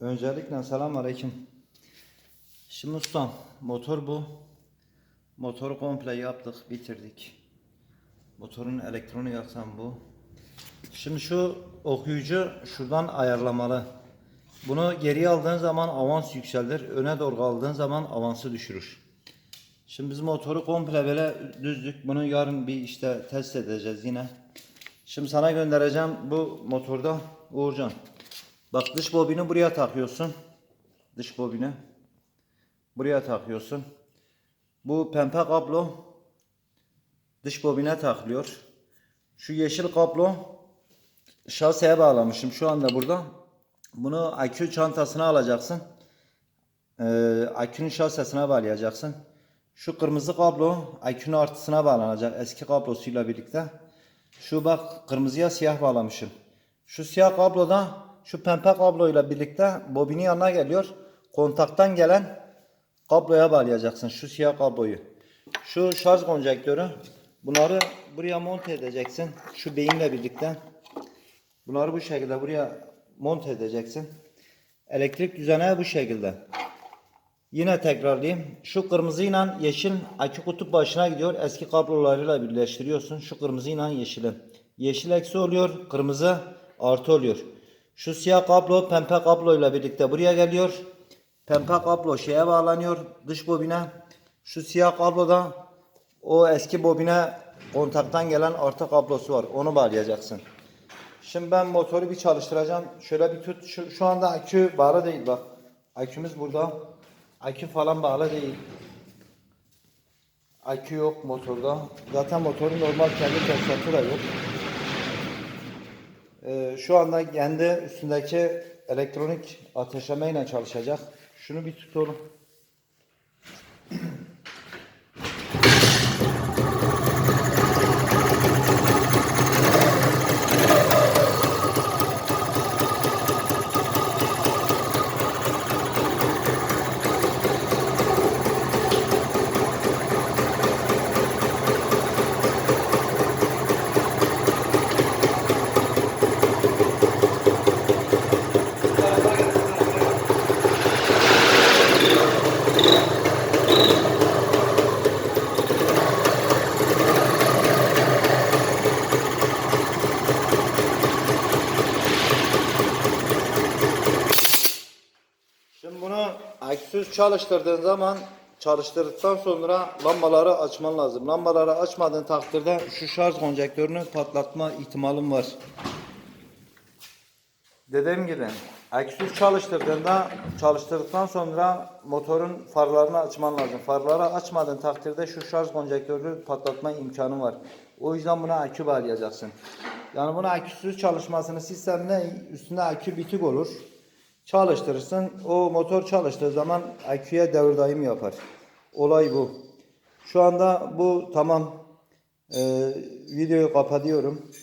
Öncelikle selam aleyküm. Şimdi ustam motor bu. Motoru komple yaptık, bitirdik. Motorun elektronu yaksan bu. Şimdi şu okuyucu şuradan ayarlamalı. Bunu geriye aldığın zaman avans yükselir. Öne doğru aldığın zaman avansı düşürür. Şimdi biz motoru komple böyle düzdük. Bunu yarın bir işte test edeceğiz yine. Şimdi sana göndereceğim bu motorda Uğurcan. Bak dış bobini buraya takıyorsun. Dış bobini. Buraya takıyorsun. Bu pembe kablo dış bobine takılıyor. Şu yeşil kablo şaseye bağlamışım şu anda burada. Bunu akü çantasına alacaksın. Ee, akünün şasesine bağlayacaksın. Şu kırmızı kablo akünün artısına bağlanacak eski kablosuyla birlikte. Şu bak kırmızıya siyah bağlamışım. Şu siyah kablo da şu pembe kabloyla birlikte bobinin yanına geliyor. Kontaktan gelen kabloya bağlayacaksın şu siyah kabloyu. Şu şarj konjektörü bunları buraya monte edeceksin. Şu beyinle birlikte. Bunları bu şekilde buraya monte edeceksin. Elektrik düzeni bu şekilde. Yine tekrarlayayım. Şu kırmızıyla yeşil akü kutup başına gidiyor. Eski kablolarıyla birleştiriyorsun. Şu kırmızıyla yeşili. Yeşil eksi oluyor. Kırmızı artı oluyor. Şu siyah kablo pembe kabloyla birlikte buraya geliyor. Pembe kablo şeye bağlanıyor. Dış bobine. Şu siyah kablo da o eski bobine kontaktan gelen artı kablosu var. Onu bağlayacaksın. Şimdi ben motoru bir çalıştıracağım. Şöyle bir tut. Şu, şu anda akü bağlı değil bak. Akümüz burada. Akü falan bağlı değil. Akü yok motorda. Zaten motorun normal kendi tesisatı da yok. Ee, şu anda kendi üstündeki elektronik ateşlemeyle çalışacak. Şunu bir tut Şimdi bunu aküsüz çalıştırdığın zaman çalıştırdıktan sonra lambaları açman lazım. Lambaları açmadığın takdirde şu şarj konjektörünü patlatma ihtimalin var. Dediğim gibi aküsüz çalıştırdığında çalıştırdıktan sonra motorun farlarını açman lazım. Farları açmadığın takdirde şu şarj konjektörü patlatma imkanı var. O yüzden buna akü bağlayacaksın. Yani buna aküsüz çalışmasını sistemine üstünde akü bitik olur. Çalıştırırsın. O motor çalıştığı zaman aküye devir daim yapar. Olay bu. Şu anda bu tamam. Ee, videoyu kapatıyorum.